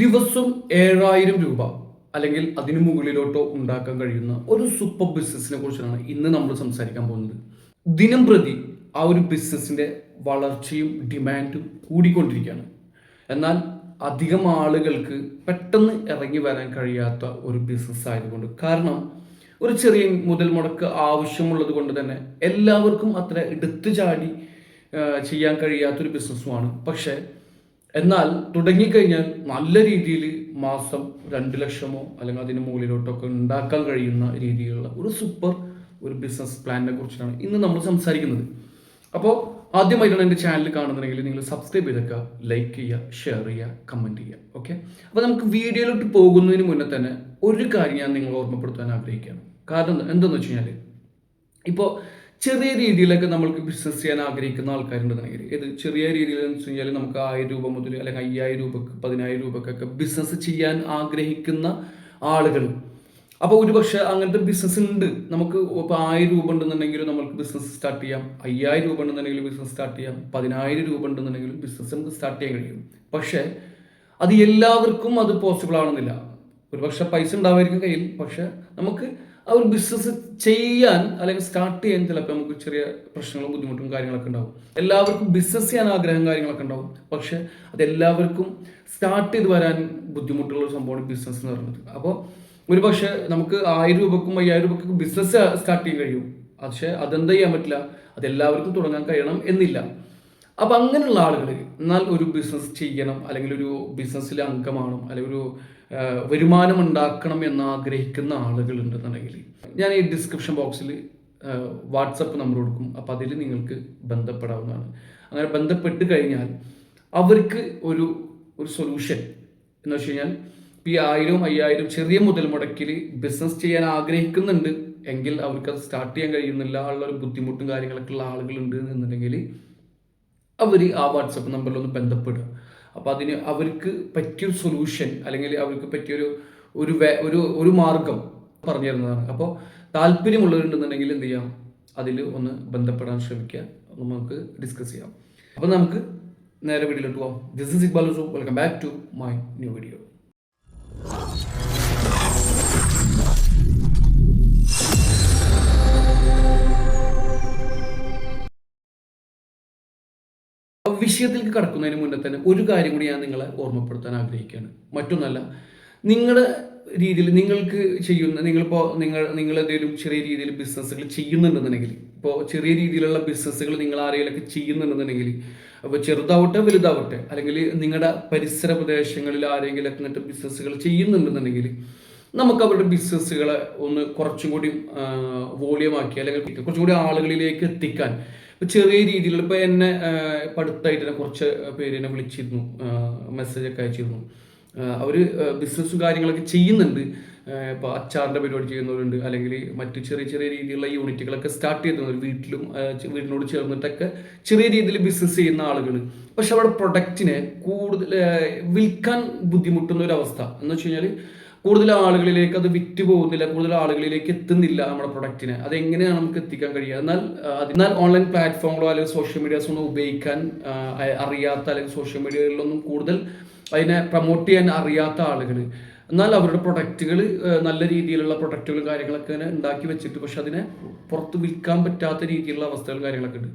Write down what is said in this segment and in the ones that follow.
ദിവസം ഏഴായിരം രൂപ അല്ലെങ്കിൽ അതിന് മുകളിലോട്ടോ ഉണ്ടാക്കാൻ കഴിയുന്ന ഒരു സൂപ്പർ ബിസിനസിനെ കുറിച്ചാണ് ഇന്ന് നമ്മൾ സംസാരിക്കാൻ പോകുന്നത്. ദിനം പ്രതി ആ ഒരു ബിസിനസിന്റെ വളർച്ചയും ഡിമാൻഡും കൂടിക്കൊണ്ടിരിക്കുകയാണ്. എന്നാൽ അധികം ആളുകൾക്ക് പെട്ടെന്ന് ഇറങ്ങി വരാൻ കഴിയാത്ത ഒരു ബിസിനസ് ആയതുകൊണ്ട് കാരണം ഒരു ചെറിയ മുതൽ മുടക്ക് ആവശ്യമുള്ളത് കൊണ്ട് തന്നെ എല്ലാവർക്കും അത്ര എടുത്തു ചാടി ചെയ്യാൻ കഴിയാത്തൊരു ബിസിനസ്സുമാണ് പക്ഷേ എന്നാൽ തുടങ്ങിക്കഴിഞ്ഞാൽ നല്ല രീതിയിൽ മാസം രണ്ട് ലക്ഷമോ അല്ലെങ്കിൽ അതിന് മുകളിലോട്ടൊക്കെ ഉണ്ടാക്കാൻ കഴിയുന്ന രീതിയിലുള്ള ഒരു സൂപ്പർ ഒരു ബിസിനസ് പ്ലാനിനെ കുറിച്ചാണ് ഇന്ന് നമ്മൾ സംസാരിക്കുന്നത്. അപ്പോൾ ആദ്യമായിട്ടാണ് എന്റെ ചാനൽ കാണുന്നുണ്ടെങ്കിൽ നിങ്ങൾ സബ്സ്ക്രൈബ് ചെയ്തേക്കുക ലൈക്ക് ചെയ്യുക ഷെയർ ചെയ്യുക കമന്റ് ചെയ്യുക. ഓക്കെ അപ്പോൾ നമുക്ക് വീഡിയോയിലോട്ട് പോകുന്നതിന് മുന്നേ തന്നെ ഒരു കാര്യം ഞാൻ നിങ്ങളെ ഓർമ്മപ്പെടുത്താൻ ആഗ്രഹിക്കുകയാണ്. കാരണം എന്താണെന്ന് വെച്ച് കഴിഞ്ഞാൽ ഇപ്പോൾ ചെറിയ രീതിയിലൊക്കെ നമ്മൾക്ക് ബിസിനസ് ചെയ്യാൻ ആഗ്രഹിക്കുന്ന ആൾക്കാരുണ്ടെന്നുണ്ടെങ്കിൽ ഇത് ചെറിയ രീതിയിൽ എന്ന് വെച്ച് കഴിഞ്ഞാൽ നമുക്ക് ആയിരം രൂപ മുതൽ അല്ലെങ്കിൽ അയ്യായിരം രൂപക്ക് പതിനായിരം രൂപക്കൊക്കെ ബിസിനസ് ചെയ്യാൻ ആഗ്രഹിക്കുന്ന ആളുകൾ അപ്പോൾ ഒരുപക്ഷെ അങ്ങനത്തെ ബിസിനസ് ഉണ്ട്. നമുക്ക് ഇപ്പോൾ ആയിരം രൂപ ഉണ്ടെന്നുണ്ടെങ്കിലും നമുക്ക് ബിസിനസ് സ്റ്റാർട്ട് ചെയ്യാം. അയ്യായിരം രൂപ ഉണ്ടെന്നുണ്ടെങ്കിലും ബിസിനസ് സ്റ്റാർട്ട് ചെയ്യാം. പതിനായിരം രൂപ ഉണ്ടെന്നുണ്ടെങ്കിലും ബിസിനസ് നമുക്ക് സ്റ്റാർട്ട് ചെയ്യാൻ കഴിയും. പക്ഷേ അത് എല്ലാവർക്കും അത് പോസിബിൾ ആണെന്നില്ല ഒരുപക്ഷെ പൈസ ഉണ്ടാവായിരിക്കും കയ്യിൽ പക്ഷേ നമുക്ക് ആ ഒരു ബിസിനസ് ചെയ്യാൻ അല്ലെങ്കിൽ സ്റ്റാർട്ട് ചെയ്യാൻ ചിലപ്പോൾ നമുക്ക് ചെറിയ പ്രശ്നങ്ങളും ബുദ്ധിമുട്ടും കാര്യങ്ങളൊക്കെ ഉണ്ടാവും. എല്ലാവർക്കും ബിസിനസ് ചെയ്യാൻ ആഗ്രഹം കാര്യങ്ങളൊക്കെ ഉണ്ടാവും. പക്ഷെ അത് എല്ലാവർക്കും സ്റ്റാർട്ട് ചെയ്ത് വരാൻ ബുദ്ധിമുട്ടുള്ള ഒരു സംഭവമാണ് ബിസിനസ് എന്ന് പറയുന്നത്. അപ്പോൾ ഒരു പക്ഷേ നമുക്ക് ആയിരം രൂപക്കും അയ്യായിരം രൂപക്കും ബിസിനസ് സ്റ്റാർട്ട് ചെയ്യാൻ കഴിയും. പക്ഷേ അതെന്താ ചെയ്യാൻ പറ്റില്ല? അത് എല്ലാവർക്കും തുടങ്ങാൻ കഴിയണം എന്നില്ല. അപ്പം അങ്ങനെയുള്ള ആളുകൾ എന്നാൽ ഒരു ബിസിനസ് ചെയ്യണം അല്ലെങ്കിൽ ഒരു ബിസിനസ്സിലെ അംഗമാണ് അല്ലെങ്കിൽ ഒരു വരുമാനം ഉണ്ടാക്കണം എന്ന് ആഗ്രഹിക്കുന്ന ആളുകൾ ഉണ്ടെന്നുണ്ടെങ്കിൽ ഞാൻ ഈ ഡിസ്ക്രിപ്ഷൻ ബോക്സിൽ വാട്സപ്പ് നമ്പർ കൊടുക്കും. അപ്പോൾ അതിൽ നിങ്ങൾക്ക് ബന്ധപ്പെടാവുന്നതാണ്. അങ്ങനെ ബന്ധപ്പെട്ട് കഴിഞ്ഞാൽ അവർക്ക് ഒരു ഒരു സൊല്യൂഷൻ എന്ന് വെച്ച് കഴിഞ്ഞാൽ ഈ ആയിരവും അയ്യായിരം ചെറിയ മുതൽ മുടക്കിൽ ബിസിനസ് ചെയ്യാൻ ആഗ്രഹിക്കുന്നുണ്ട് എങ്കിൽ അവർക്ക് അത് സ്റ്റാർട്ട് ചെയ്യാൻ കഴിയുന്നില്ല ഉള്ള ഒരു ബുദ്ധിമുട്ടും കാര്യങ്ങളൊക്കെ ഉള്ള ആളുകളുണ്ട് എന്നുണ്ടെങ്കിൽ അവർ ആ വാട്സപ്പ് നമ്പറിൽ ഒന്ന് ബന്ധപ്പെടുക. അപ്പോൾ അതിന് അവർക്ക് പറ്റിയൊരു സൊല്യൂഷൻ അല്ലെങ്കിൽ അവർക്ക് പറ്റിയൊരു ഒരു വേ ഒരു ഒരു മാർഗം പറഞ്ഞു തരുന്നതാണ് അപ്പോൾ താല്പര്യമുള്ളവരുണ്ടെന്നുണ്ടെങ്കിൽ എന്ത് ചെയ്യാം? അതിൽ ഒന്ന് ബന്ധപ്പെടാൻ ശ്രമിക്കുക. നമുക്ക് ഡിസ്കസ് ചെയ്യാം. അപ്പോൾ നമുക്ക് നേരെ വീഡിയോയിലോട്ട് പോവാം. This is Iqbal welcome back to my new video വിഷയത്തിലേക്ക് കടക്കുന്നതിന് മുന്നേ തന്നെ ഒരു കാര്യം കൂടി ഞാൻ നിങ്ങളെ ഓർമ്മപ്പെടുത്താൻ ആഗ്രഹിക്കുകയാണ്. മറ്റൊന്നല്ല നിങ്ങളുടെ രീതിയിൽ നിങ്ങൾക്ക് ചെയ്യുന്ന നിങ്ങളിപ്പോൾ നിങ്ങൾ നിങ്ങൾ എന്തെങ്കിലും ചെറിയ രീതിയിൽ ബിസിനസ്സുകൾ ചെയ്യുന്നുണ്ടെന്നുണ്ടെങ്കിൽ ഇപ്പോൾ ചെറിയ രീതിയിലുള്ള ബിസിനസ്സുകൾ നിങ്ങൾ ആരെങ്കിലൊക്കെ ചെയ്യുന്നുണ്ടെന്നുണ്ടെങ്കിൽ അപ്പോൾ ചെറുതാവട്ടെ വലുതാവട്ടെ അല്ലെങ്കിൽ നിങ്ങളുടെ പരിസര പ്രദേശങ്ങളിൽ ആരെങ്കിലൊക്കെ എന്നിട്ട് ബിസിനസ്സുകൾ ചെയ്യുന്നുണ്ടെന്നുണ്ടെങ്കിൽ നമുക്ക് അവരുടെ ബിസിനസ്സുകളെ ഒന്ന് കുറച്ചും കൂടി വോളിയമാക്കി അല്ലെങ്കിൽ കുറച്ചും കൂടി ആളുകളിലേക്ക് എത്തിക്കാൻ ചെറിയ രീതിയിൽ ഇപ്പൊ എന്നെ ഇപ്പൊ തന്നെ കുറച്ച് പേര് എന്നെ വിളിച്ചിരുന്നു മെസ്സേജ് ഒക്കെ അയച്ചിരുന്നു. അവർ ബിസിനസ്സും കാര്യങ്ങളൊക്കെ ചെയ്യുന്നുണ്ട്. ഇപ്പൊ അച്ചാറിന്റെ പരിപാടി ചെയ്യുന്നവരുണ്ട് അല്ലെങ്കിൽ മറ്റു ചെറിയ ചെറിയ രീതിയിലുള്ള യൂണിറ്റുകളൊക്കെ സ്റ്റാർട്ട് ചെയ്യുന്നവർ വീട്ടിലും വീടിനോട് ചേർന്നിട്ടൊക്കെ ചെറിയ രീതിയിൽ ബിസിനസ് ചെയ്യുന്ന ആളുകൾ പക്ഷെ അവിടെ പ്രൊഡക്റ്റിനെ കൂടുതൽ വിൽക്കാൻ ബുദ്ധിമുട്ടുന്ന ഒരു അവസ്ഥ. എന്ന് വെച്ച് കഴിഞ്ഞാൽ കൂടുതൽ ആളുകളിലേക്ക് അത് വിറ്റ് പോകുന്നില്ല കൂടുതൽ ആളുകളിലേക്ക് എത്തുന്നില്ല നമ്മുടെ പ്രൊഡക്റ്റിനെ അത് എങ്ങനെയാണ് നമുക്ക് എത്തിക്കാൻ കഴിയുക? എന്നാൽ എന്നാൽ ഓൺലൈൻ പ്ലാറ്റ്ഫോമുകളോ അല്ലെങ്കിൽ സോഷ്യൽ മീഡിയാസ് ഒന്നും ഉപയോഗിക്കാൻ അറിയാത്ത അല്ലെങ്കിൽ സോഷ്യൽ മീഡിയകളിലൊന്നും കൂടുതൽ അതിനെ പ്രൊമോട്ട് ചെയ്യാൻ അറിയാത്ത ആളുകൾ. എന്നാൽ അവരുടെ പ്രൊഡക്റ്റുകൾ നല്ല രീതിയിലുള്ള പ്രൊഡക്റ്റുകളും കാര്യങ്ങളൊക്കെ ഉണ്ടാക്കി വെച്ചിട്ട് പക്ഷെ അതിനെ പുറത്ത് വിൽക്കാൻ പറ്റാത്ത രീതിയിലുള്ള അവസ്ഥകളും കാര്യങ്ങളൊക്കെ ഉണ്ട്.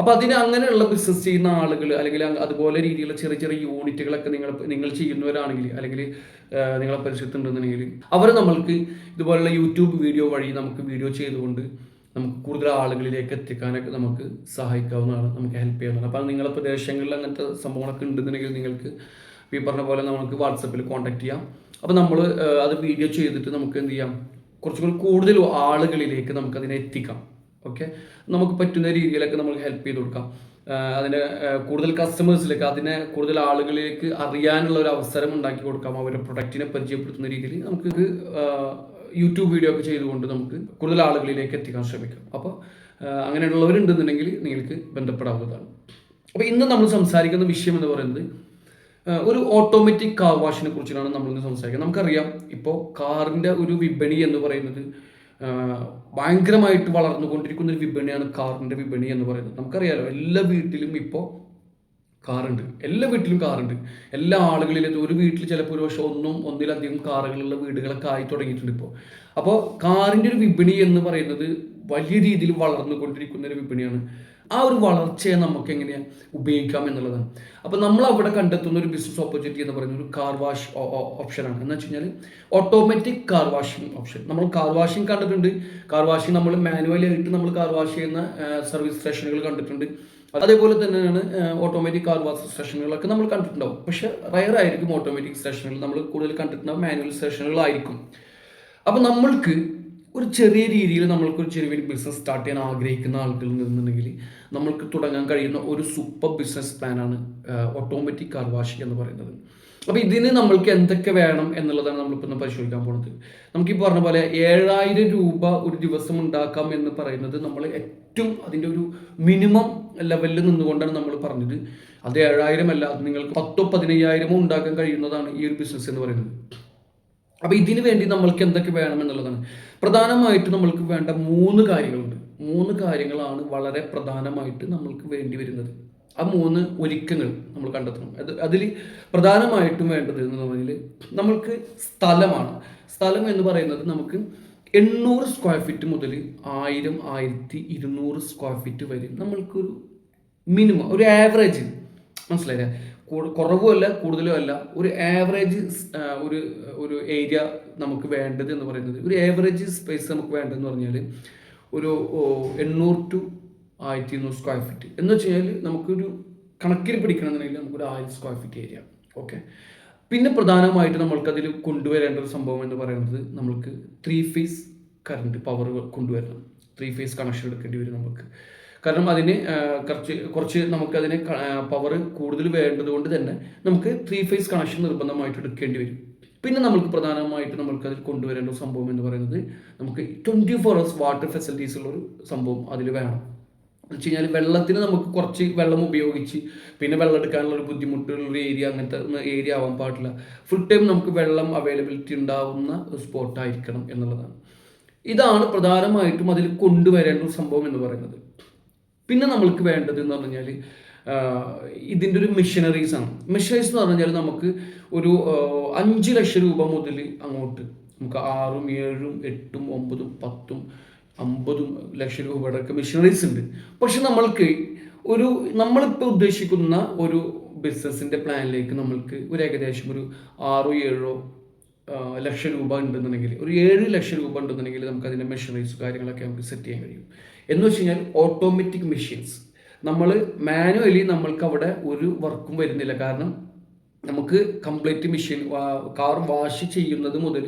അപ്പൊ അതിന് അങ്ങനെയുള്ള ബിസിനസ് ചെയ്യുന്ന ആളുകൾ അല്ലെങ്കിൽ അതുപോലെ രീതിയിലുള്ള ചെറിയ ചെറിയ യൂണിറ്റുകളൊക്കെ നിങ്ങൾ നിങ്ങൾ ചെയ്യുന്നവരാണെങ്കിൽ അല്ലെങ്കിൽ നിങ്ങളെ പരിശ്രമത്തിണ്ടെന്നുണ്ടെങ്കിൽ അവർ നമ്മൾക്ക് ഇതുപോലുള്ള യൂട്യൂബ് വീഡിയോ വഴി നമുക്ക് വീഡിയോ ചെയ്തുകൊണ്ട് നമുക്ക് കൂടുതൽ ആളുകളിലേക്ക് എത്തിക്കാനൊക്കെ നമുക്ക് സഹായിക്കാവുന്നതാണ് നമുക്ക് ഹെൽപ്പ് ചെയ്യാവുന്നതാണ്. അപ്പോൾ നിങ്ങളെ പ്രദേശങ്ങളിൽ അങ്ങനത്തെ സംഭവങ്ങളൊക്കെ ഉണ്ടെന്നുണ്ടെങ്കിൽ നിങ്ങൾക്ക് ഈ പറഞ്ഞ പോലെ നമുക്ക് വാട്സപ്പിൽ കോൺടാക്ട് ചെയ്യാം. അപ്പോൾ നമ്മൾ അത് വീഡിയോ ചെയ്തിട്ട് നമുക്ക് എന്ത് ചെയ്യാം? കുറച്ചും കൂടി കൂടുതൽ ആളുകളിലേക്ക് നമുക്കതിനെ എത്തിക്കാം. ഓക്കെ നമുക്ക് പറ്റുന്ന രീതിയിലൊക്കെ നമുക്ക് ഹെൽപ്പ് ചെയ്ത് കൊടുക്കാം. അതിനെ കൂടുതൽ കസ്റ്റമേഴ്സിലേക്ക് അതിനെ കൂടുതൽ ആളുകളിലേക്ക് അറിയാനുള്ള ഒരു അവസരം ഉണ്ടാക്കി കൊടുക്കാം. അവരുടെ പ്രൊഡക്റ്റിനെ പരിചയപ്പെടുത്തുന്ന രീതിയിൽ നമുക്ക് യൂട്യൂബ് വീഡിയോ ഒക്കെ ചെയ്തുകൊണ്ട് നമുക്ക് കൂടുതൽ ആളുകളിലേക്ക് എത്തിക്കാൻ ശ്രമിക്കാം. അപ്പോൾ അങ്ങനെയുള്ളവരുണ്ടെന്നുണ്ടെങ്കിൽ നിങ്ങൾക്ക് ബന്ധപ്പെടാവുന്നതാണ്. അപ്പോൾ ഇന്ന് നമ്മൾ സംസാരിക്കുന്ന വിഷയം എന്ന് പറയുന്നത് ഒരു ഓട്ടോമാറ്റിക് കാർ വാഷിനെ കുറിച്ചിട്ടാണ് നമ്മളിന്ന് സംസാരിക്കുന്നത്. നമുക്കറിയാം ഇപ്പോൾ കാറിന്റെ ഒരു വിപണി എന്ന് പറയുന്നത് ഭയങ്കരമായിട്ട് വളർന്നുകൊണ്ടിരിക്കുന്ന ഒരു വിപണിയാണ് കാറിന്റെ വിപണി എന്ന് പറയുന്നത്. നമുക്കറിയാലോ എല്ലാ വീട്ടിലും ഇപ്പോൾ കാറുണ്ട്. എല്ലാ വീട്ടിലും കാറുണ്ട്. എല്ലാ ആളുകളിലും ഒരു വീട്ടിൽ ചിലപ്പോൾ ഒരു പക്ഷേ ഒന്നും ഒന്നിലധികം കാറുകളുള്ള വീടുകളൊക്കെ ആയി തുടങ്ങിയിട്ടുണ്ട് ഇപ്പോൾ അപ്പോൾ കാറിന്റെ ഒരു വിപണി എന്ന് പറയുന്നത് വലിയ രീതിയിൽ വളർന്നുകൊണ്ടിരിക്കുന്ന ഒരു വിപണിയാണ്. ആ ഒരു വളർച്ചയെ നമുക്ക് എങ്ങനെ ഉപയോഗിക്കാം എന്നുള്ളതാണ്. അപ്പോൾ നമ്മൾ അവിടെ കണ്ടെത്തുന്ന ഒരു ബിസിനസ് ഓപ്പർച്യൂണിറ്റി എന്ന് പറയുന്ന ഒരു കാർ വാഷ് ഓപ്ഷനാണ് എന്ന് വെച്ച് കഴിഞ്ഞാൽ ഓട്ടോമാറ്റിക് കാർ വാഷിംഗ് ഓപ്ഷൻ നമ്മൾ കാർ വാഷിംഗ് കണ്ടിട്ടുണ്ട്. കാർ വാഷിംഗ് നമ്മൾ മാനുവലി ആയിട്ട് നമ്മൾ കാർ വാഷ് ചെയ്യുന്ന സർവീസ് സ്റ്റേഷനുകൾ കണ്ടിട്ടുണ്ട്. അതേപോലെ തന്നെയാണ് ഓട്ടോമാറ്റിക് കാർ വാഷ് സ്റ്റേഷനുകളൊക്കെ നമ്മൾ കണ്ടിട്ടുണ്ടാവും. പക്ഷെ റയർ ആയിരിക്കും ഓട്ടോമാറ്റിക് സ്റ്റേഷനുകൾ നമ്മൾ കൂടുതൽ കണ്ടിട്ടുണ്ടാവും മാനുവൽ സ്റ്റേഷനുകളായിരിക്കും അപ്പോൾ നമ്മൾക്ക് ഒരു ചെറിയ രീതിയിൽ നമ്മൾക്ക് ഒരു ചെറിയ ബിസിനസ് സ്റ്റാർട്ട് ചെയ്യാൻ ആഗ്രഹിക്കുന്ന ആളുകളിൽ നിന്നുണ്ടെങ്കിൽ നമ്മൾക്ക് തുടങ്ങാൻ കഴിയുന്ന ഒരു സൂപ്പർ ബിസിനസ് പ്ലാനാണ് ഓട്ടോമാറ്റിക് കാർ വാഷിംഗ് എന്ന് പറയുന്നത്. അപ്പോൾ ഇതിന് നമ്മൾക്ക് എന്തൊക്കെ വേണം എന്നുള്ളതാണ് നമ്മളിപ്പോൾ ഇന്ന് പരിശോധിക്കാൻ പോകുന്നത് നമുക്ക് ഈ പറഞ്ഞ പോലെ ഏഴായിരം രൂപ ഒരു ദിവസം ഉണ്ടാക്കാം എന്ന് പറയുന്നത് നമ്മൾ ഏറ്റവും അതിന്റെ ഒരു മിനിമം ലെവലിൽ നിന്നുകൊണ്ടാണ് നമ്മൾ പറഞ്ഞത്. അത് ഏഴായിരം അല്ല അത് നിങ്ങൾക്ക് പത്തോ പതിനയ്യായിരമോ ഉണ്ടാക്കാൻ കഴിയുന്നതാണ് ഈ ഒരു ബിസിനസ് എന്ന് പറയുന്നത്. അപ്പോൾ ഇതിന് വേണ്ടി നമ്മൾക്ക് എന്തൊക്കെ വേണം എന്നുള്ളതാണ്. പ്രധാനമായിട്ട് നമ്മൾക്ക് വേണ്ട മൂന്ന് കാര്യങ്ങളുണ്ട്. മൂന്ന് കാര്യങ്ങളാണ് വളരെ പ്രധാനമായിട്ട് നമ്മൾക്ക് വേണ്ടി വരുന്നത്. ആ മൂന്ന് ഒരുക്കങ്ങൾ നമ്മൾ കണ്ടെത്തണം. അത് അതിൽ പ്രധാനമായിട്ടും വേണ്ടത് എന്ന് പറഞ്ഞാൽ നമ്മൾക്ക് സ്ഥലമാണ്. സ്ഥലം എന്ന് പറയുന്നത് നമുക്ക് എണ്ണൂറ് സ്ക്വയർ ഫീറ്റ് മുതൽ ആയിരം ആയിരത്തി ഇരുന്നൂറ് സ്ക്വയർ ഫീറ്റ് വരെ നമ്മൾക്കൊരു മിനിമം ഒരു ആവറേജ് മനസ്സിലായില്ലേ? കുറവുമല്ല കൂടുതലും അല്ല. ഒരു ആവറേജ് ഒരു ഒരു ഏരിയ നമുക്ക് വേണ്ടത് എന്ന് പറയുന്നത്. ഒരു ആവറേജ് സ്പേസ് നമുക്ക് വേണ്ടതെന്ന് പറഞ്ഞാൽ ഒരു എണ്ണൂറ് ടു ആയിരത്തി ഇരുന്നൂറ് സ്ക്വയർ ഫീറ്റ് എന്ന് വെച്ച് കഴിഞ്ഞാൽ നമുക്കൊരു കണക്കിൽ പിടിക്കണമെന്നുണ്ടെങ്കിൽ നമുക്കൊരു ആയിരം സ്ക്വയർ ഫീറ്റ് ഏരിയ ഓക്കെ പിന്നെ പ്രധാനമായിട്ട് നമ്മൾക്കതിൽ കൊണ്ടുവരേണ്ട ഒരു സംഭവം എന്ന് പറയുന്നത് നമ്മൾക്ക് ത്രീ ഫേസ് കറണ്ട് പവർ കൊണ്ടുവരണം. ത്രീ ഫേസ് കണക്ഷൻ എടുക്കേണ്ടി വരും നമുക്ക് കാരണം അതിന് കുറച്ച് കുറച്ച് നമുക്കതിന് പവർ കൂടുതൽ വേണ്ടതുകൊണ്ട് തന്നെ നമുക്ക് ത്രീ ഫേസ് കണക്ഷൻ നിർബന്ധമായിട്ട് എടുക്കേണ്ടി വരും. പിന്നെ നമുക്ക് പ്രധാനമായിട്ട് നമുക്ക് അതിൽ കൊണ്ടുവരേണ്ട സംഭവം എന്ന് പറയുന്നത് നമുക്ക് twenty four hours water facilities ഉള്ള ഒരു സംഭവം അതിൽ വേണം. എന്ന് വെച്ച് കഴിഞ്ഞാൽ വെള്ളത്തിന് നമുക്ക് കുറച്ച് വെള്ളം ഉപയോഗിച്ച് പിന്നെ വെള്ളം എടുക്കാനുള്ള ഒരു ബുദ്ധിമുട്ടുള്ള ഏരിയ അങ്ങനത്തെ ഏരിയ ആവാൻ പാടില്ല. ഫുൾ ടൈം നമുക്ക് വെള്ളം അവൈലബിലിറ്റി ഉണ്ടാവുന്ന ഒരു സ്പോട്ടായിരിക്കണം എന്നുള്ളതാണ്. ഇതാണ് പ്രധാനമായിട്ടും അതിൽ കൊണ്ടുവരേണ്ട ഒരു സംഭവം എന്ന് പറയുന്നത്. പിന്നെ നമ്മൾക്ക് വേണ്ടത് എന്ന് പറഞ്ഞാൽ ഇതിന്റെ ഒരു മിഷനറീസ് ആണ്. മിഷനറീസ് എന്ന് പറഞ്ഞാൽ നമുക്ക് ഒരു അഞ്ച് ലക്ഷം രൂപ മുതൽ അങ്ങോട്ട് നമുക്ക് ആറും ഏഴും എട്ടും ഒമ്പതും പത്തും അമ്പതും ലക്ഷം രൂപയുടെ ഒക്കെ മിഷനറീസ് ഉണ്ട്. പക്ഷെ നമ്മൾക്ക് ഒരു നമ്മളിപ്പോൾ ഉദ്ദേശിക്കുന്ന ഒരു ബിസിനസ്സിന്റെ പ്ലാനിലേക്ക് നമ്മൾക്ക് ഒരു ഏകദേശം ഒരു ആറോ ഏഴോ ലക്ഷം രൂപ ഉണ്ടെന്നുണ്ടെങ്കിൽ ഒരു ഏഴ് ലക്ഷം രൂപ ഉണ്ടെന്നുണ്ടെങ്കിൽ നമുക്ക് അതിന്റെ മെഷീനറീസ് കാര്യങ്ങളൊക്കെ നമുക്ക് സെറ്റ് ചെയ്യാൻ കഴിയും. എന്ന് വെച്ച് കഴിഞ്ഞാൽ ഓട്ടോമാറ്റിക് മെഷീൻസ് നമ്മൾ മാനുവലി നമ്മൾക്ക് അവിടെ ഒരു വർക്കും വരുന്നില്ല. കാരണം നമുക്ക് കംപ്ലീറ്റ് മെഷീൻ കാർ വാഷ് ചെയ്യുന്നത് മുതൽ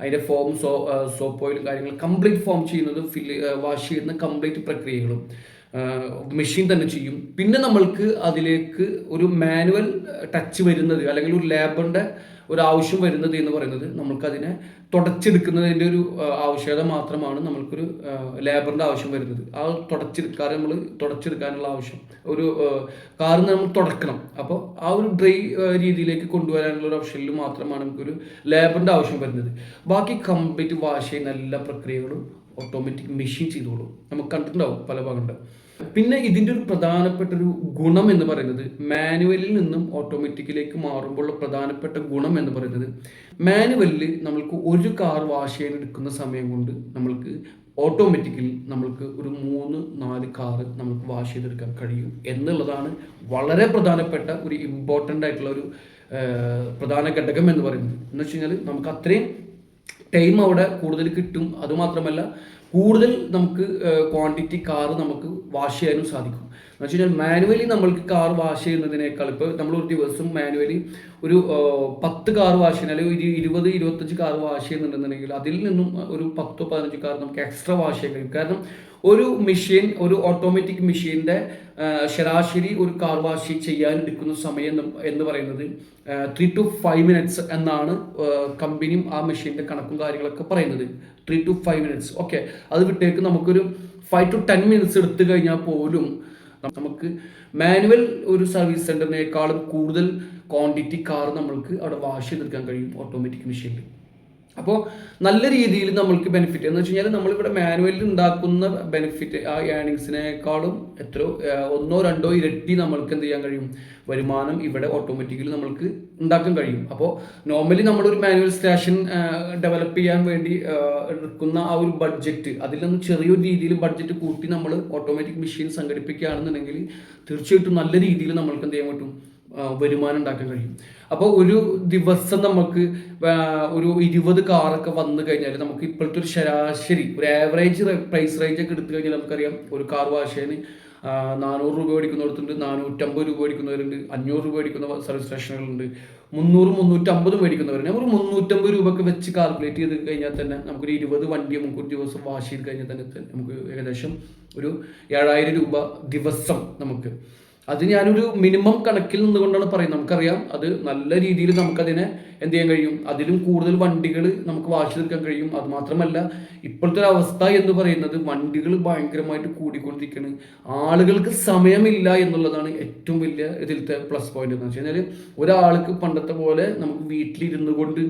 അതിന്റെ ഫോം സോ സോപ്പ് ഓയിലും കാര്യങ്ങളും കംപ്ലീറ്റ് ഫോം ചെയ്യുന്നത് ഫില്ല് വാഷ് ചെയ്യുന്ന കംപ്ലീറ്റ് പ്രക്രിയകളും മെഷീൻ തന്നെ ചെയ്യും. പിന്നെ നമ്മൾക്ക് അതിലേക്ക് ഒരു മാനുവൽ ടച്ച് വരുന്നത് അല്ലെങ്കിൽ ഒരു ലേബറിന്റെ ഒരു ആവശ്യം വരുന്നത് എന്ന് പറയുന്നത് നമ്മൾക്കതിനെ തുടച്ചെടുക്കുന്നതിന്റെ ഒരു ആവശ്യകത മാത്രമാണ് നമ്മൾക്കൊരു ലേബറിന്റെ ആവശ്യം വരുന്നത്. ആ തുടച്ചെടുക്കാറ് നമ്മൾ തുടച്ചെടുക്കാനുള്ള ആവശ്യം ഒരു കാറ് നമ്മൾ തുടക്കണം. അപ്പോൾ ആ ഒരു ഡ്രൈ രീതിയിലേക്ക് കൊണ്ടുവരാനുള്ള ഒരു ഓപ്ഷനിൽ മാത്രമാണ് നമുക്കൊരു ലേബറിന്റെ ആവശ്യം വരുന്നത്. ബാക്കി കംപ്ലീറ്റ് വാഷ് ചെയ്യുന്ന എല്ലാ പ്രക്രിയകളും ഓട്ടോമാറ്റിക് മെഷീൻ ചെയ്തോളും. നമുക്ക് കണ്ടിട്ടുണ്ടാവും പല ഭാഗങ്ങളും പിന്നെ ഇതിന്റെ ഒരു പ്രധാനപ്പെട്ട ഒരു ഗുണം എന്ന് പറയുന്നത് മാനുവലിൽ നിന്നും ഓട്ടോമാറ്റിക്കിലേക്ക് മാറുമ്പോൾ പ്രധാനപ്പെട്ട ഗുണം എന്ന് പറയുന്നത് മാനുവലിൽ നമ്മൾക്ക് ഒരു കാർ വാഷ് ചെയ്യാൻ എടുക്കുന്ന സമയം കൊണ്ട് നമ്മൾക്ക് ഓട്ടോമാറ്റിക്കലി നമ്മൾക്ക് ഒരു മൂന്ന് നാല് കാറ് നമുക്ക് വാഷ് ചെയ്തെടുക്കാൻ കഴിയും എന്നുള്ളതാണ് വളരെ പ്രധാനപ്പെട്ട ഒരു ഇമ്പോർട്ടന്റ് ആയിട്ടുള്ള ഒരു പ്രധാന ഘടകം എന്ന് പറയുന്നത്. എന്ന് വെച്ച് കഴിഞ്ഞാൽ നമുക്ക് അത്രയും ടൈം അവിടെ കൂടുതൽ കിട്ടും. അതുമാത്രമല്ല കൂടുതൽ നമുക്ക് ക്വാണ്ടിറ്റി കാർ നമുക്ക് വാഷ് ചെയ്യാനും സാധിക്കും. എന്ന് വെച്ച് കഴിഞ്ഞാൽ മാനുവലി നമ്മൾക്ക് കാർ വാഷ് ചെയ്യുന്നതിനേക്കാൾ ഇപ്പോൾ നമ്മൾ ഒരു ദിവസം മാനുവലി ഒരു പത്ത് കാർ വാഷ് ചെയ്യുന്ന അല്ലെങ്കിൽ ഒരു ഇരുപത് ഇരുപത്തഞ്ച് കാർ വാഷ് ചെയ്യുന്നുണ്ടെന്നുണ്ടെങ്കിൽ അതിൽ നിന്നും ഒരു പത്തോ പതിനഞ്ച് കാർ നമുക്ക് എക്സ്ട്രാ വാഷ് ചെയ്യാൻ കഴിയും. കാരണം ഒരു മെഷീൻ ഒരു ഓട്ടോമാറ്റിക് മെഷീന്റെ ശരാശരി ഒരു കാർ വാഷ് ചെയ്യാൻ എടുക്കുന്ന സമയം എന്ന് പറയുന്നത് ത്രീ ടു ഫൈവ് മിനിറ്റ്സ് എന്നാണ് കമ്പനിയും ആ മെഷീന്റെ കണക്കും കാര്യങ്ങളൊക്കെ പറയുന്നത്. Three to five minutes okay അത് വിട്ടേക്ക് നമുക്കൊരു ഫൈവ് ടു ടെൻ മിനിറ്റ്സ് എടുത്തു കഴിഞ്ഞാൽ പോലും നമുക്ക് മാനുവൽ ഒരു സർവീസ് സെന്ററിനേക്കാളും കൂടുതൽ ക്വാണ്ടിറ്റി കാർ നമ്മൾക്ക് അവിടെ വാഷ് ചെയ്തെടുക്കാൻ കഴിയും ഓട്ടോമാറ്റിക് മെഷീനിൽ അപ്പോൾ നല്ല രീതിയിൽ നമ്മൾക്ക് ബെനിഫിറ്റ് എന്ന് വെച്ച് കഴിഞ്ഞാൽ നമ്മളിവിടെ മാനുവലിൽ ഉണ്ടാക്കുന്ന ബെനിഫിറ്റ് ആ ഏണിങ്സിനേക്കാളും എത്രയോ ഒന്നോ രണ്ടോ ഇരട്ടി നമ്മൾക്ക് എന്ത് ചെയ്യാൻ കഴിയും? വരുമാനം ഇവിടെ ഓട്ടോമാറ്റിക്കലി നമ്മൾക്ക് ഉണ്ടാക്കാൻ കഴിയും. അപ്പോൾ നോർമലി നമ്മളൊരു മാനുവൽ സ്റ്റേഷൻ ഡെവലപ്പ് ചെയ്യാൻ വേണ്ടി എടുക്കുന്ന ആ ഒരു ബഡ്ജറ്റ് അതിൽ നിന്ന് ചെറിയൊരു രീതിയിൽ ബഡ്ജറ്റ് കൂട്ടി നമ്മൾ ഓട്ടോമാറ്റിക് മെഷീൻ സംഘടിപ്പിക്കുകയാണെന്നുണ്ടെങ്കിൽ തീർച്ചയായിട്ടും നല്ല രീതിയിൽ നമ്മൾക്ക് എന്ത് ചെയ്യാൻ പറ്റും? വരുമാനം ഉണ്ടാക്കാൻ കഴിയും. അപ്പോൾ ഒരു ദിവസം നമുക്ക് ഒരു ഇരുപത് കാറൊക്കെ വന്നു കഴിഞ്ഞാൽ നമുക്ക് ഇപ്പോഴത്തെ ഒരു ശരാശരി ഒരു ആവറേജ് പ്രൈസ് റേഞ്ച് ഒക്കെ എടുത്തു കഴിഞ്ഞാൽ നമുക്കറിയാം ഒരു കാർ വാഷേന് നാനൂറ് രൂപ മേടിക്കുന്നവർക്കുണ്ട് നാനൂറ്റമ്പത് രൂപ മേടിക്കുന്നവരുണ്ട് അഞ്ഞൂറ് രൂപ മേടിക്കുന്ന സർവീസ് സ്റ്റേഷനുകളുണ്ട് മുന്നൂറ് മുന്നൂറ്റമ്പത് മേടിക്കുന്നവരുണ്ട്. നമ്മൾ മുന്നൂറ്റമ്പത് രൂപയൊക്കെ വെച്ച് കാൽക്കുലേറ്റ് ചെയ്ത് കഴിഞ്ഞാൽ തന്നെ നമുക്കൊരു ഇരുപത് വണ്ടി നമുക്ക് ഒരു ദിവസം വാഷ് ചെയ്ത് കഴിഞ്ഞാൽ തന്നെ നമുക്ക് ഏകദേശം ഒരു ഏഴായിരം രൂപ ദിവസം നമുക്ക് അത് ഞാനൊരു മിനിമം കണക്കിൽ നിന്നുകൊണ്ടാണ് പറയുന്നത്. നമുക്കറിയാം അത് നല്ല രീതിയിൽ നമുക്കതിനെ എന്ത് ചെയ്യാൻ കഴിയും? അതിലും കൂടുതൽ വണ്ടികൾ നമുക്ക് വാശി തീർക്കാൻ കഴിയും. അത് മാത്രമല്ല ഇപ്പോഴത്തെ ഒരു അവസ്ഥ എന്ന് പറയുന്നത് വണ്ടികൾ ഭയങ്കരമായിട്ട് കൂടിക്കൊണ്ടിരിക്കുകയാണ് ആളുകൾക്ക് സമയമില്ല എന്നുള്ളതാണ് ഏറ്റവും വലിയ ഇതിലത്തെ പ്ലസ് പോയിന്റ് എന്ന് വെച്ച് കഴിഞ്ഞാൽ ഒരാൾക്ക് പണ്ടത്തെ പോലെ നമുക്ക് വീട്ടിലിരുന്നു കൊണ്ട്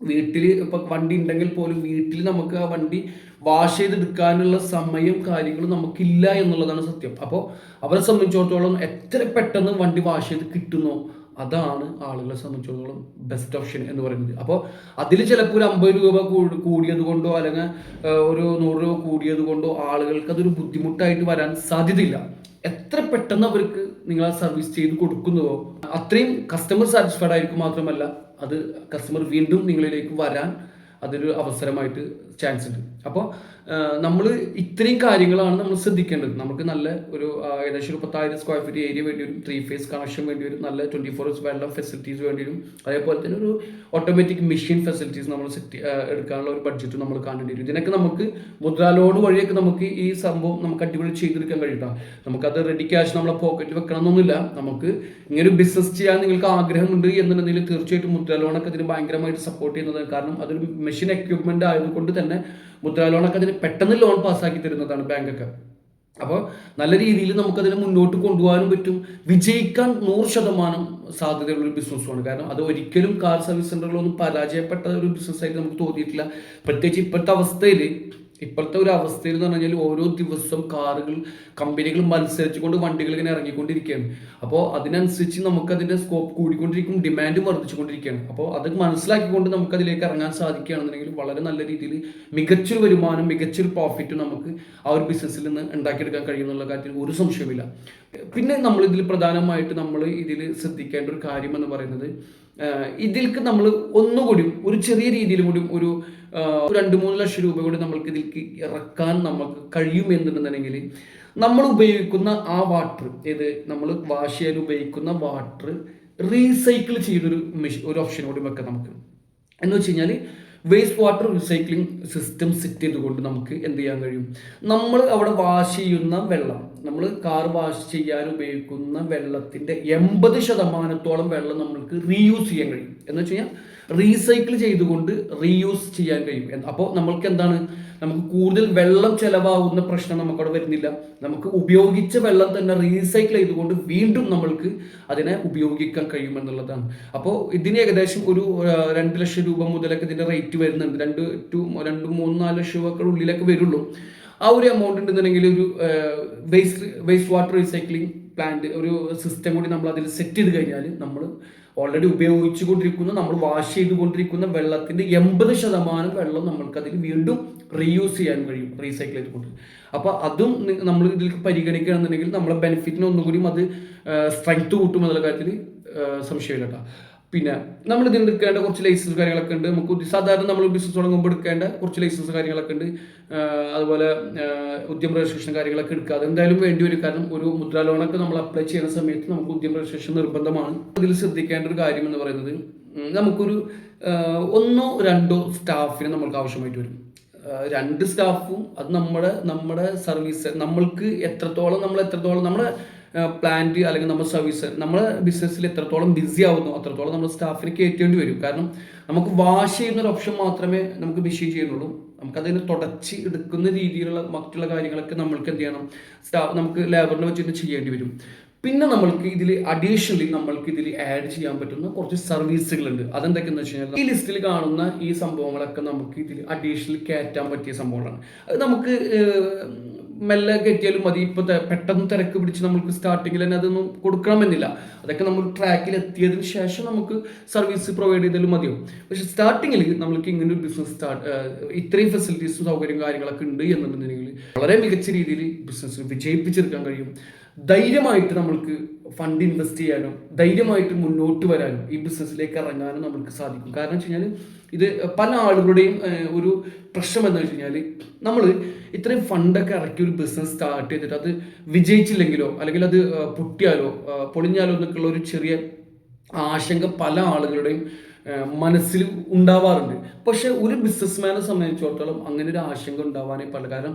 വീട്ടിൽ ഇപ്പം വണ്ടി ഉണ്ടെങ്കിൽ പോലും വീട്ടിൽ നമുക്ക് ആ വണ്ടി വാഷ് ചെയ്തെടുക്കാനുള്ള സമയം കാര്യങ്ങളും നമുക്കില്ല എന്നുള്ളതാണ് സത്യം. അപ്പോൾ അവരെ സംബന്ധിച്ചിടത്തോളം എത്ര പെട്ടെന്ന് വണ്ടി വാഷ് ചെയ്ത് കിട്ടുന്നോ അതാണ് ആളുകളെ സംബന്ധിച്ചിടത്തോളം ബെസ്റ്റ് ഓപ്ഷൻ എന്ന് പറയുന്നത്. അപ്പോൾ അതിൽ ചിലപ്പോൾ ഒരു അമ്പത് രൂപ കൂടി- കൂടിയത് കൊണ്ടോ അല്ലെങ്കിൽ ഒരു നൂറ് രൂപ കൂടിയത് കൊണ്ടോ ആളുകൾക്ക് അതൊരു ബുദ്ധിമുട്ടായിട്ട് വരാൻ സാധ്യതയില്ല. എത്ര പെട്ടെന്ന് അവർക്ക് നിങ്ങൾ സർവീസ് ചെയ്ത് കൊടുക്കുന്നുവോ അത്രയും കസ്റ്റമർ സാറ്റിസ്ഫൈഡ് ആയിരിക്കും മാത്രമല്ല അത് കസ്റ്റമർ വീണ്ടും നിങ്ങളിലേക്ക് വരാൻ അതൊരു അവസരമായിട്ട് ചാൻസ് ഉണ്ട്. അപ്പോൾ നമ്മൾ ഇത്രയും കാര്യങ്ങളാണ് നമ്മൾ ശ്രദ്ധിക്കേണ്ടത്. നമുക്ക് നല്ല ഒരു ഏകദേശം ഒരു പത്തായിരം സ്ക്വയർ ഫീറ്റ് ഏരിയ വേണ്ടി വരും ത്രീ ഫേസ് കണക്ഷൻ വേണ്ടി വരും നല്ല ട്വന്റി ഫോർ ഹവേഴ്സ് വെള്ളം ഫെസിലിറ്റീസ് വേണ്ടി വരും അതേപോലെ തന്നെ ഒരു ഓട്ടോമാറ്റിക് മെഷീൻ ഫെസിലിറ്റീസ് നമ്മൾ സെറ്റ് എടുക്കാനുള്ള ഒരു ബഡ്ജറ്റ് നമ്മൾ കാണേണ്ടി വരും. ഇതിനൊക്കെ നമുക്ക് മുദ്രാ ലോൺ വഴിയൊക്കെ നമുക്ക് ഈ സംഭവം നമുക്ക് അടിപൊളി ചെയ്തെടുക്കാൻ കഴിയട്ടോ? നമുക്കത് റെഡി ക്യാഷ് നമ്മളെ പോക്കറ്റ് വെക്കണമെന്നൊന്നുമില്ല. നമുക്ക് ഇങ്ങനെ ബിസിനസ് ചെയ്യാൻ നിങ്ങൾക്ക് ആഗ്രഹമുണ്ട് എന്നുണ്ടെങ്കിൽ തീർച്ചയായിട്ടും മുദ്രാ ലോണൊക്കെ ഇതിന് ഭയങ്കരമായിട്ട് സപ്പോർട്ട് ചെയ്യുന്നത് കാരണം അതൊരു മെഷീൻ എക്യുപ്മെന്റ് ആയതുകൊണ്ട് തന്നെ മുദ്രാ ലോണൊക്കെ അതിന് പെട്ടെന്ന് ലോൺ പാസ്സാക്കി തരുന്നതാണ് ബാങ്കൊക്കെ അപ്പോൾ നല്ല രീതിയിൽ നമുക്കതിനെ മുന്നോട്ട് കൊണ്ടുപോകാനും പറ്റും. വിജയിക്കാൻ നൂറ് ശതമാനം സാധ്യതയുള്ള ഒരു ബിസിനസ്സുമാണ് കാരണം അത് ഒരിക്കലും കാർ സർവീസ് സെന്ററുകളൊന്നും പരാജയപ്പെട്ട ഒരു ബിസിനസ്സായിട്ട് നമുക്ക് തോന്നിയിട്ടില്ല. പ്രത്യേകിച്ച് ഇപ്പോഴത്തെ അവസ്ഥയിൽ ഇപ്പോഴത്തെ ഒരു അവസ്ഥയിൽ എന്ന് പറഞ്ഞു കഴിഞ്ഞാൽ ഓരോ ദിവസവും കാറുകൾ കമ്പനികൾ മത്സരിച്ചുകൊണ്ട് വണ്ടികൾ ഇങ്ങനെ ഇറങ്ങിക്കൊണ്ടിരിക്കുകയാണ്. അപ്പോൾ അതിനനുസരിച്ച് നമുക്ക് അതിന്റെ സ്കോപ്പ് കൂടിക്കൊണ്ടിരിക്കും ഡിമാൻഡ് വർദ്ധിച്ചുകൊണ്ടിരിക്കുകയാണ്. അപ്പോൾ അത് മനസ്സിലാക്കിക്കൊണ്ട് നമുക്ക് അതിലേക്ക് ഇറങ്ങാൻ സാധിക്കുകയാണെന്നുണ്ടെങ്കിൽ വളരെ നല്ല രീതിയിൽ മികച്ചൊരു വരുമാനം മികച്ചൊരു പ്രോഫിറ്റ് നമുക്ക് ആ ഒരു ബിസിനസ്സിൽ നിന്ന് ഉണ്ടാക്കിയെടുക്കാൻ കഴിയുമെന്നുള്ള കാര്യത്തിൽ ഒരു സംശയമില്ല പിന്നെ നമ്മൾ ഇതിൽ പ്രധാനമായിട്ട് നമ്മൾ ഇതിൽ ശ്രദ്ധിക്കേണ്ട ഒരു കാര്യം എന്ന് പറയുന്നത് ഇതിൽക്ക് നമ്മൾ ഒന്നുകൂടി ഒരു ചെറിയ രീതിയിലും കൂടി ഒരു രണ്ട് മൂന്ന് ലക്ഷം രൂപ കൂടി നമ്മൾക്ക് ഇതിലേക്ക് ഇറക്കാൻ നമുക്ക് കഴിയും എന്നുണ്ടെന്നുണ്ടെങ്കിൽ നമ്മൾ ഉപയോഗിക്കുന്ന ആ വാട്ടർ ഏത് നമ്മൾ വാഷ് ചെയ്യാൻ ഉപയോഗിക്കുന്ന വാട്ടർ റീസൈക്കിൾ ചെയ്യുന്നൊരു മെഷീൻ ഒരു ഓപ്ഷൻ കൂടി വെക്കാം നമുക്ക്. എന്ന് വെച്ച് കഴിഞ്ഞാൽ waste water recycling system set ചെയ്തുകൊണ്ട് നമുക്ക് എന്ത് ചെയ്യാൻ കഴിയും? നമ്മൾ അവിടെ വാഷ് ചെയ്യുന്ന വെള്ളം നമ്മൾ കാർ വാഷ് ചെയ്യാൻ ഉപയോഗിക്കുന്ന വെള്ളത്തിന്റെ എൺപത് ശതമാനത്തോളം വെള്ളം നമ്മൾക്ക് റീയൂസ് ചെയ്യാൻ കഴിയും. എന്ന് വെച്ച് കഴിഞ്ഞാൽ റീസൈക്കിൾ ചെയ്തുകൊണ്ട് റീയൂസ് ചെയ്യാൻ കഴിയും. അപ്പോൾ നമ്മൾക്ക് എന്താണ് നമുക്ക് കൂടുതൽ വെള്ളം ചെലവാകുന്ന പ്രശ്നം നമുക്കവിടെ വരുന്നില്ല. നമുക്ക് ഉപയോഗിച്ച വെള്ളം തന്നെ റീസൈക്കിൾ ചെയ്തുകൊണ്ട് വീണ്ടും നമ്മൾക്ക് അതിനെ ഉപയോഗിക്കാൻ കഴിയുമെന്നുള്ളതാണ് അപ്പോൾ ഇതിന് ഏകദേശം ഒരു രണ്ട് ലക്ഷം രൂപ മുതലൊക്കെ ഇതിന്റെ റേറ്റ് വരുന്നുണ്ട്. രണ്ട് ടു രണ്ട് മൂന്ന് നാല് ലക്ഷം രൂപ ഉള്ളിലൊക്കെ വരുള്ളൂ. ആ ഒരു എമൗണ്ട് ഉണ്ടെന്നുണ്ടെങ്കിൽ ഒരു waste waste water recycling plant ഒരു സിസ്റ്റം കൂടി നമ്മൾ അതിൽ സെറ്റ് ചെയ്ത് കഴിഞ്ഞാൽ നമ്മൾ ഓൾറെഡി ഉപയോഗിച്ചുകൊണ്ടിരിക്കുന്ന നമ്മൾ വാഷ് ചെയ്തുകൊണ്ടിരിക്കുന്ന വെള്ളത്തിന്റെ എൺപത് ശതമാനം വെള്ളം നമ്മൾക്ക് അതിൽ വീണ്ടും റീയൂസ് ചെയ്യാൻ കഴിയും റീസൈക്കിൾ ചെയ്തുകൊണ്ട് അപ്പോൾ അതും നമ്മൾ ഇതിൽ പരിഗണിക്കുകയാണെന്നുണ്ടെങ്കിൽ നമ്മളെ ബെനിഫിറ്റിന് ഒന്നുകൂടി അത് സ്ട്രെങ്ത് കൂട്ടും എന്നുള്ള കാര്യത്തിൽ സംശയമില്ല കേട്ടോ. പിന്നെ നമ്മൾ ഇതിന് എടുക്കേണ്ട കുറച്ച് ലൈസൻസ് കാര്യങ്ങളൊക്കെ ഉണ്ട്. നമുക്ക് സാധാരണ നമ്മൾ ബിസിനസ് തുടങ്ങുമ്പോൾ എടുക്കേണ്ട കുറച്ച് ലൈസൻസ് കാര്യങ്ങളൊക്കെ ഉണ്ട്. അതുപോലെ ഉദ്യമ രജിസ്ട്രേഷൻ കാര്യങ്ങളൊക്കെ എടുക്കുക. അതെന്തായാലും വേണ്ടി വരും. കാരണം ഒരു മുദ്രാ ലോണൊക്കെ നമ്മൾ അപ്ലൈ ചെയ്യുന്ന സമയത്ത് നമുക്ക് ഉദ്യമ രജിസ്ട്രേഷൻ നിർബന്ധമാണ്. അതിൽ ശ്രദ്ധിക്കേണ്ട ഒരു കാര്യം എന്ന് പറയുന്നത് നമുക്കൊരു ഒന്നോ രണ്ടോ സ്റ്റാഫിനെ നമ്മൾക്ക് ആവശ്യമായിട്ട് വരും. രണ്ട് സ്റ്റാഫും അത് നമ്മുടെ നമ്മുടെ സർവീസ് നമ്മൾക്ക് എത്രത്തോളം നമ്മൾ എത്രത്തോളം നമ്മുടെ പ്ലാന്റ് അല്ലെങ്കിൽ നമ്മുടെ സർവീസ് നമ്മൾ ബിസിനസ്സിൽ എത്രത്തോളം ബിസി ആവുന്നു അത്രത്തോളം നമ്മൾ സ്റ്റാഫിനെ കയറ്റേണ്ടി വരും. കാരണം നമുക്ക് വാഷ് ചെയ്യുന്ന ഒരു ഓപ്ഷൻ മാത്രമേ നമുക്ക് മെഷീൻ ചെയ്യുന്നുള്ളൂ. നമുക്കതിനെ തുടച്ച് എടുക്കുന്ന രീതിയിലുള്ള മറ്റുള്ള കാര്യങ്ങളൊക്കെ നമ്മൾക്ക് എന്ത് ചെയ്യണം? സ്റ്റാഫ് നമുക്ക് ലേബറിനെ വെച്ചിട്ട് ചെയ്യേണ്ടി വരും. പിന്നെ നമ്മൾക്ക് ഇതിൽ അഡീഷണലി നമ്മൾക്ക് ഇതിൽ ആഡ് ചെയ്യാൻ പറ്റുന്ന കുറച്ച് സർവീസുകളുണ്ട് അതെന്തൊക്കെയെന്ന് വെച്ച് കഴിഞ്ഞാൽ ഈ ലിസ്റ്റിൽ കാണുന്ന ഈ സംഭവങ്ങളൊക്കെ നമുക്ക് ഇതിൽ അഡീഷണലി കയറ്റാൻ പറ്റിയ സംഭവങ്ങളാണ്. അത് നമുക്ക് മെല്ലെ കെട്ടിയാലും മതി. ഇപ്പൊ പെട്ടെന്ന് തിരക്ക് പിടിച്ച് നമുക്ക് സ്റ്റാർട്ടിങ്ങിൽ തന്നെ അതൊന്നും കൊടുക്കണമെന്നില്ല. അതൊക്കെ നമ്മൾ ട്രാക്കിൽ എത്തിയതിന് ശേഷം നമുക്ക് സർവീസ് പ്രൊവൈഡ് ചെയ്താലും മതിയാവും പക്ഷെ സ്റ്റാർട്ടിങ്ങിൽ നമ്മൾക്ക് ഇങ്ങനെ ഒരു ബിസിനസ് സ്റ്റാർട്ട് ഇത്രയും ഫെസിലിറ്റീസും സൗകര്യം കാര്യങ്ങളൊക്കെ ഉണ്ട് എന്നുണ്ടെന്നുണ്ടെങ്കിൽ വളരെ മികച്ച രീതിയിൽ ബിസിനസ് വിജയിപ്പിച്ചെടുക്കാൻ കഴിയും. ധൈര്യമായിട്ട് നമ്മൾക്ക് ഫണ്ട് ഇൻവെസ്റ്റ് ചെയ്യാനും ധൈര്യമായിട്ട് മുന്നോട്ട് വരാനും ഈ ബിസിനസ്സിലേക്ക് ഇറങ്ങാനും നമുക്ക് സാധിക്കും. കാരണം വെച്ച് കഴിഞ്ഞാൽ ഇത് പല ആളുകളുടെയും ഒരു പ്രശ്നം എന്ന് വെച്ച് കഴിഞ്ഞാൽ നമ്മൾ ഇത്രയും ഫണ്ടൊക്കെ ഇറക്കി ഒരു ബിസിനസ് സ്റ്റാർട്ട് ചെയ്തിട്ട് അത് വിജയിച്ചില്ലെങ്കിലോ അല്ലെങ്കിൽ അത് പൊട്ടിയാലോ പൊളിഞ്ഞാലോ എന്നൊക്കെയുള്ള ഒരു ചെറിയ ആശങ്ക പല ആളുകളുടെയും മനസ്സിൽ ഉണ്ടാവാറുണ്ട്. പക്ഷെ ഒരു ബിസിനസ്മാനെ സംബന്ധിച്ചിടത്തോളം അങ്ങനെ ഒരു ആശങ്ക ഉണ്ടാവാനേ പല കാരണം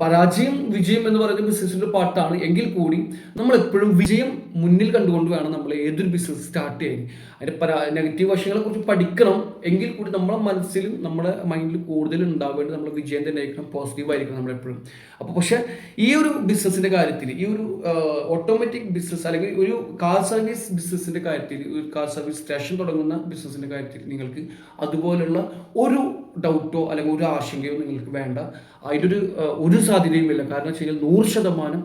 പരാജയം വിജയം എന്ന് പറയുന്ന ബിസിനസിന്റെ പാട്ടാണ്. എങ്കിൽ കൂടി നമ്മൾ എപ്പോഴും വിജയം മുന്നിൽ കണ്ടുകൊണ്ട് വേണം നമ്മൾ ഏതൊരു ബിസിനസ് സ്റ്റാർട്ട് ചെയ്യാൻ. അതിന്റെ പരാ നെഗറ്റീവ് വശങ്ങളെ കുറിച്ച് പഠിക്കണം. എങ്കിൽ കൂടി നമ്മളെ മനസ്സിലും നമ്മുടെ മൈൻഡിൽ കൂടുതൽ ഉണ്ടാവേണ്ടത് നമ്മൾ വിജയം തന്നെ ആയിരിക്കണം പോസിറ്റീവ് ആയിരിക്കണം നമ്മളെപ്പോഴും അപ്പോൾ പക്ഷേ ഈ ഒരു ബിസിനസിന്റെ കാര്യത്തിൽ ഈ ഒരു ഓട്ടോമാറ്റിക് ബിസിനസ് അല്ലെങ്കിൽ ഒരു കാർ സർവീസ് ബിസിനസിന്റെ കാര്യത്തിൽ ഒരു കാർ സർവീസ് സ്റ്റേഷൻ തുടങ്ങുന്ന ബിസിനസിന്റെ കാര്യത്തിൽ നിങ്ങൾക്ക് അതുപോലുള്ള ഒരു ഡൗട്ടോ അല്ലെങ്കിൽ ഒരു ആശങ്കയോ നിങ്ങൾക്ക് വേണ്ട. അതിന്റെ ഒരു ഒരു സാധ്യതയും ഇല്ല കാരണം വെച്ച് കഴിഞ്ഞാൽ നൂറ് ശതമാനം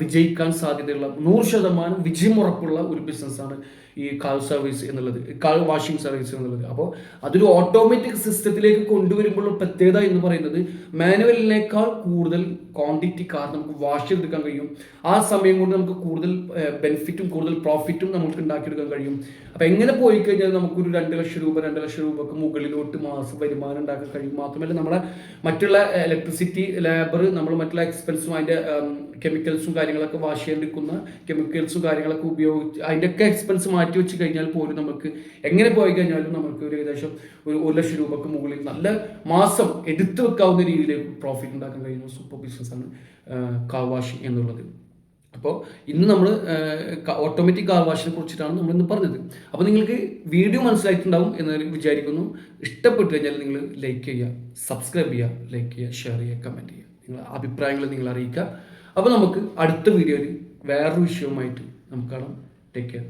വിജയിക്കാൻ സാധ്യതയുള്ള നൂറ് ശതമാനം വിജയമുറപ്പുള്ള ഒരു ബിസിനസ്സാണ് ഈ കാൾ സർവീസ് എന്നുള്ളത് കാൾ വാഷിംഗ് സർവീസ് എന്നുള്ളത്. അപ്പോൾ അതൊരു ഓട്ടോമാറ്റിക് സിസ്റ്റത്തിലേക്ക് കൊണ്ടുവരുമ്പോഴുള്ള പ്രത്യേകത എന്ന് പറയുന്നത് മാനുവലിനേക്കാൾ കൂടുതൽ ക്വാണ്ടിറ്റി കാർ നമുക്ക് വാഷ് ചെയ്തെടുക്കാൻ കഴിയും. ആ സമയം കൊണ്ട് നമുക്ക് കൂടുതൽ ബെനിഫിറ്റും കൂടുതൽ പ്രോഫിറ്റും നമുക്ക് ഉണ്ടാക്കിയെടുക്കാൻ കഴിയും. അപ്പോൾ എങ്ങനെ പോയി കഴിഞ്ഞാൽ നമുക്കൊരു രണ്ട് ലക്ഷം രൂപ രണ്ട് ലക്ഷം രൂപക്ക് മുകളിലോട്ട് മാസം വരുമാനം ഉണ്ടാക്കാൻ കഴിയും. മാത്രമല്ല നമ്മുടെ മറ്റുള്ള ഇലക്ട്രിസിറ്റി ലേബർ നമ്മൾ മറ്റുള്ള എക്സ്പെൻസും അതിന്റെ കെമിക്കൽസും കാര്യങ്ങളൊക്കെ വാഷ് ചെയ്തെടുക്കുന്ന കെമിക്കൽസും കാര്യങ്ങളൊക്കെ ഉപയോഗിച്ച് അതിന്റെയൊക്കെ എക്സ്പെൻസ് മാറ്റി വെച്ച് കഴിഞ്ഞാൽ പോലും നമുക്ക് എങ്ങനെ പോയി കഴിഞ്ഞാലും നമുക്ക് ഒരു ഏകദേശം ഒരു ഒരു ലക്ഷം രൂപക്ക് മുകളിൽ നല്ല മാസം എടുത്തു വെക്കാവുന്ന രീതിയിൽ പ്രോഫിറ്റ് ഉണ്ടാക്കാൻ കഴിയുന്ന സൂപ്പർ ബിസിനസ്സാണ് കാർ വാഷിംഗ് എന്നുള്ളത്. അപ്പോൾ ഇന്ന് നമ്മൾ ഓട്ടോമാറ്റിക് കാർ വാഷിനെ കുറിച്ചിട്ടാണ് നമ്മൾ ഇന്ന് പറഞ്ഞത്. അപ്പോൾ നിങ്ങൾക്ക് വീഡിയോ മനസ്സിലായിട്ടുണ്ടാവും എന്ന് വിചാരിക്കുന്നു. ഇഷ്ടപ്പെട്ടു കഴിഞ്ഞാൽ നിങ്ങൾ ലൈക്ക് ചെയ്യുക സബ്സ്ക്രൈബ് ചെയ്യുക ലൈക്ക് ചെയ്യുക ഷെയർ ചെയ്യുക കമന്റ് ചെയ്യുക. നിങ്ങളുടെ അഭിപ്രായങ്ങൾ നിങ്ങൾ അറിയിക്കുക. അപ്പോൾ നമുക്ക് അടുത്ത വീഡിയോയിൽ വേറൊരു വിഷയവുമായിട്ട് നമുക്ക് കാണാം. Take care